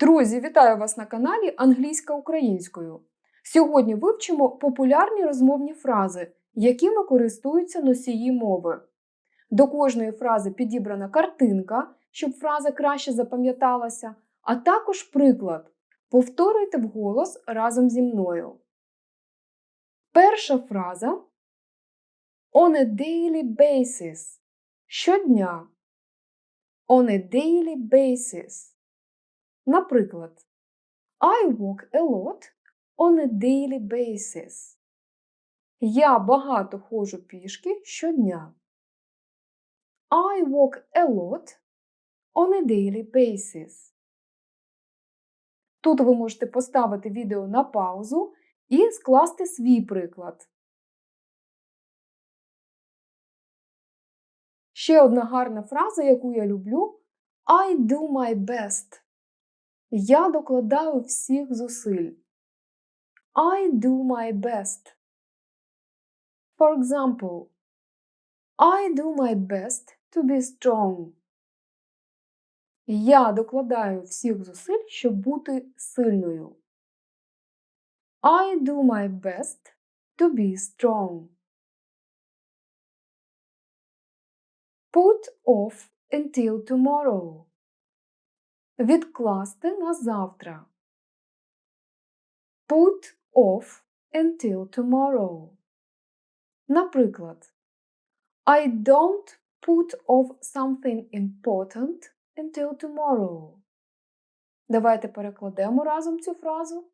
Друзі, вітаю вас на каналі Англійська українською. Сьогодні вивчимо популярні розмовні фрази, якими користуються носії мови. До кожної фрази підібрана картинка, щоб фраза краще запам'яталася, а також приклад. Повторюйте вголос разом зі мною. Перша фраза On a daily basis. Щодня. On a daily basis. Наприклад, I walk a lot on a daily basis. Я багато ходжу пішки щодня. I walk a lot on a daily basis. Тут ви можете поставити відео на паузу і скласти свій приклад. Ще одна гарна фраза, яку я люблю I do my best. Я докладаю всіх зусиль. I do my best. For example, I do my best to be strong. Я докладаю всіх зусиль, щоб бути сильною. I do my best to be strong. Put off until tomorrow. Відкласти на завтра. Put off until tomorrow. Наприклад, I don't put off something important until tomorrow. Давайте перекладемо разом цю фразу.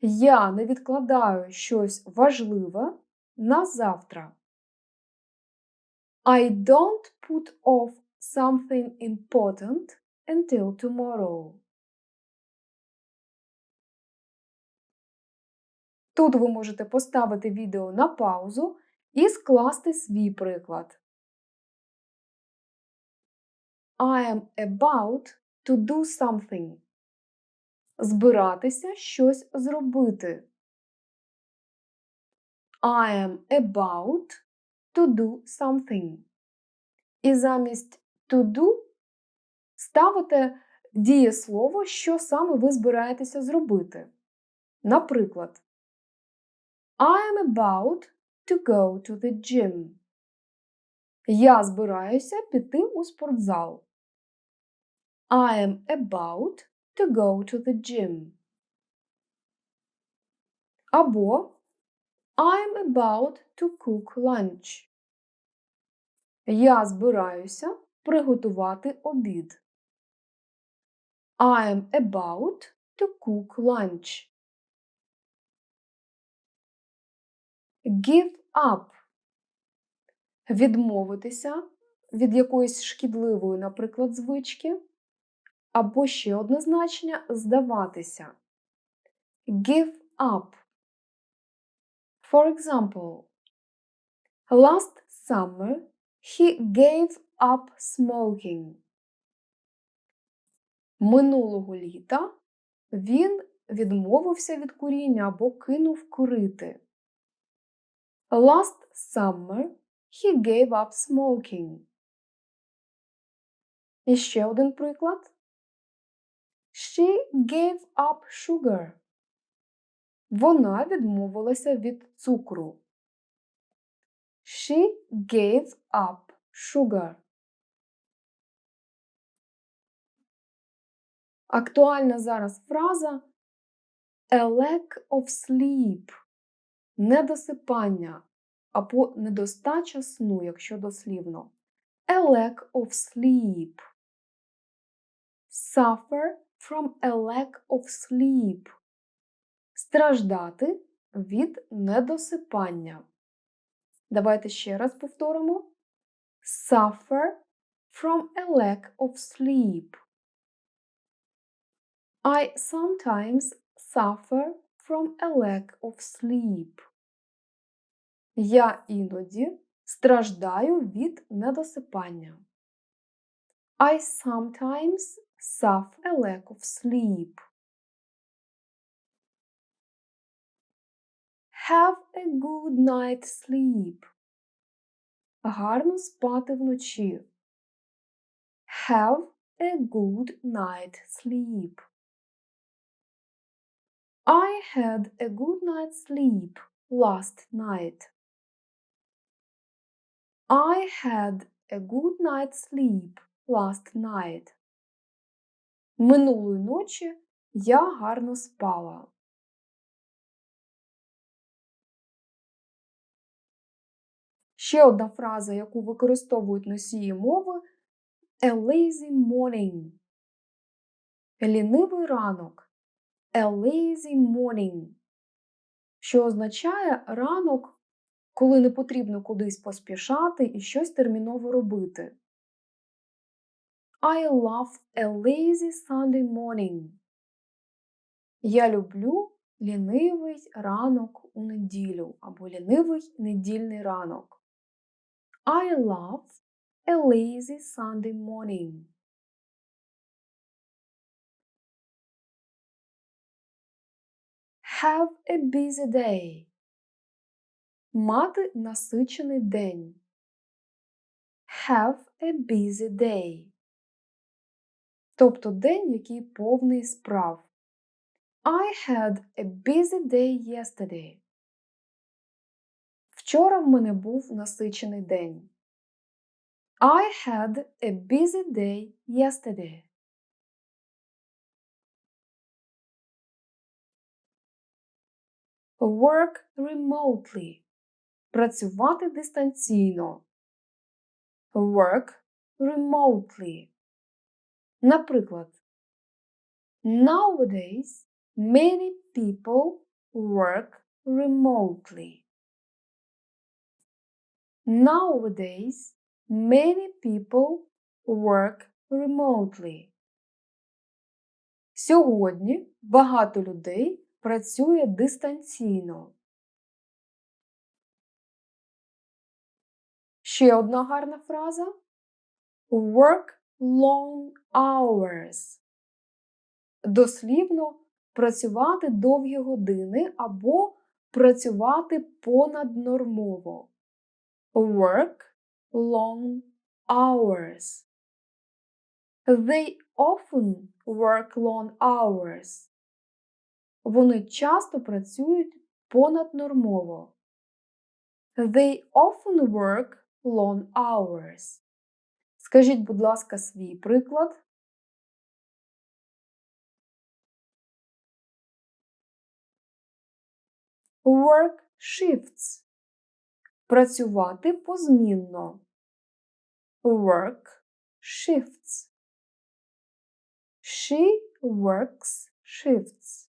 Я не відкладаю щось важливе на завтра. I don't put off something important until tomorrow. Тут ви можете поставити відео на паузу і скласти свій приклад. I am about to do something. Збиратися щось зробити. I am about to do something. І замість to do ставите дієслово, що саме ви збираєтеся зробити. Наприклад, I am about to go to the gym. Я збираюся піти у спортзал. I am about to go to the gym. Або I am about to cook lunch. Я збираюся приготувати обід. I am about to cook lunch. Give up. Відмовитися від якоїсь шкідливої, наприклад, звички. Або ще одне значення здаватися. Give up. For example, last summer he gave up smoking. Минулого літа він відмовився від куріння або кинув курити. Last summer he gave up smoking. І ще один приклад. She gave up sugar. Вона відмовилася від цукру. She gave up sugar. Актуальна зараз фраза a lack of sleep недосипання або недостача сну, якщо дослівно. A lack of sleep. Suffer from a lack of sleep. Страждати від недосипання. Давайте ще раз повторимо. Suffer from a lack of sleep. I sometimes suffer from a lack of sleep. Я іноді страждаю від недосипання. I sometimes suffer a lack of sleep. Have a good night sleep. Гарно спати вночі. Have a good night's sleep. I had a good night's sleep last night. I had a good night's sleep last night. Минулої ночі я гарно спала. Ще одна фраза, яку використовують носії мови a lazy morning. Лінивий ранок. A lazy morning. Що означає ранок, коли не потрібно кудись поспішати і щось терміново робити. I love a lazy Sunday morning. Я люблю лінивий ранок у неділю або лінивий недільний ранок. I love a lazy Sunday morning. Have a busy day. Мати насичений день. Have a busy day. Тобто день, який повний справ. I had a busy day yesterday. Вчора в мене був насичений день. I had a busy day yesterday. Work remotely. Працювати дистанційно. Work remotely. Наприклад, Nowadays many people work remotely. Nowadays, many people work remotely. Сьогодні багато людей працює дистанційно. Ще одна гарна фраза. Work long hours. Дослівно працювати довгі години або працювати понаднормово work long hours. They often work long hours. Вони часто працюють понаднормово. They often work long hours. Скажіть, будь ласка, свій приклад. Work shifts Працювати позмінно. Work shifts. She works shifts.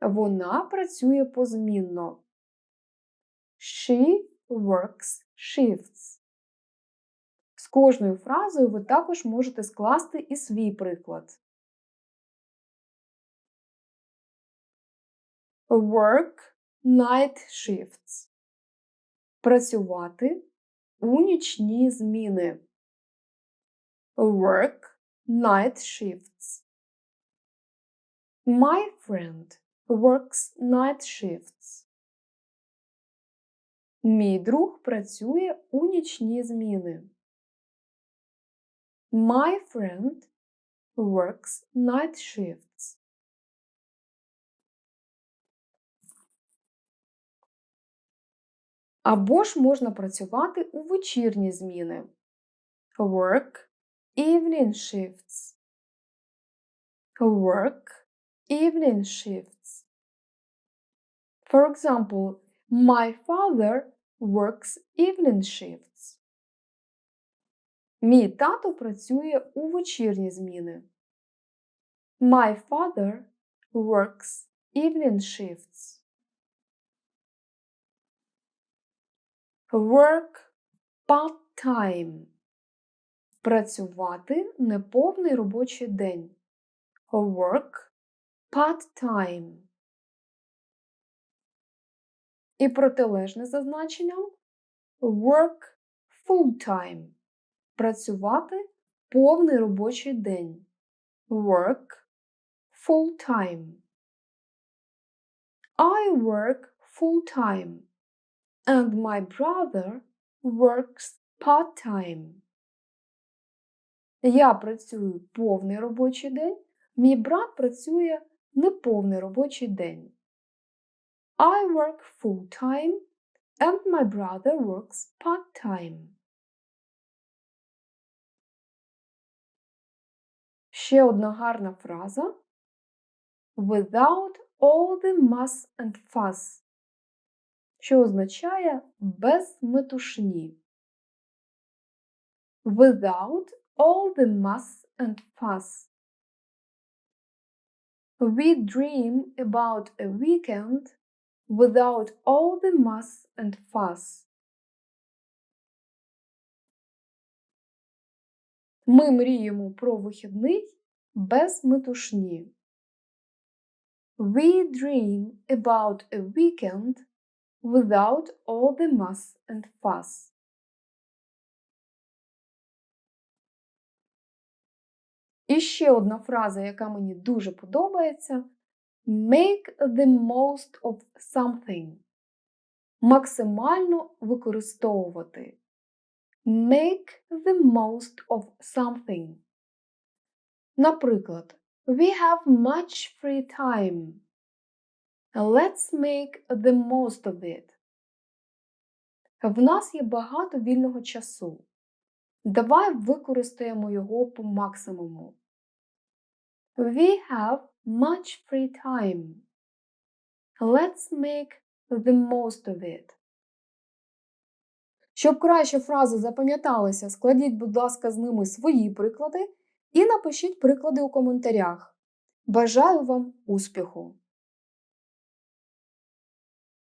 Вона працює позмінно. She works shifts. З кожною фразою ви також можете скласти і свій приклад. Work night shifts працювати у нічні зміни. Work night shifts. My friend works night shifts. Мій друг працює у нічні зміни. My friend works night shifts. Або ж можна працювати у вечірні зміни. Work evening shifts. Work evening shifts. For example, my father works evening shifts. Мій тато працює у вечірні зміни. My father works evening shifts. Work part-time. Працювати неповний робочий день. Work part-time. І протилежне за значенням work full-time. Працювати повний робочий день. Work full-time. I work full-time and my brother works part-time. Я працюю повний робочий день, мій брат працює неповний робочий день. I work full-time and my brother works part-time. Ще одна гарна фраза. Without all the muss and fuss, що означає без метушні. Without all the muss and fuss. We dream about a weekend without all the muss and fuss. Ми мріємо про вихідний без метушні. We dream about a weekend without all the muss and fuss. І ще одна фраза, яка мені дуже подобається: Make the most of something. Максимально використовувати. Make the most of something. Наприклад, We have much free time. Let's make the most of it. В нас є багато вільного часу. Давай використаємо його по максимуму. We have much free time. Let's make the most of it. Щоб краще фрази запам'яталися, складіть, будь ласка, з ними свої приклади і напишіть приклади у коментарях. Бажаю вам успіху!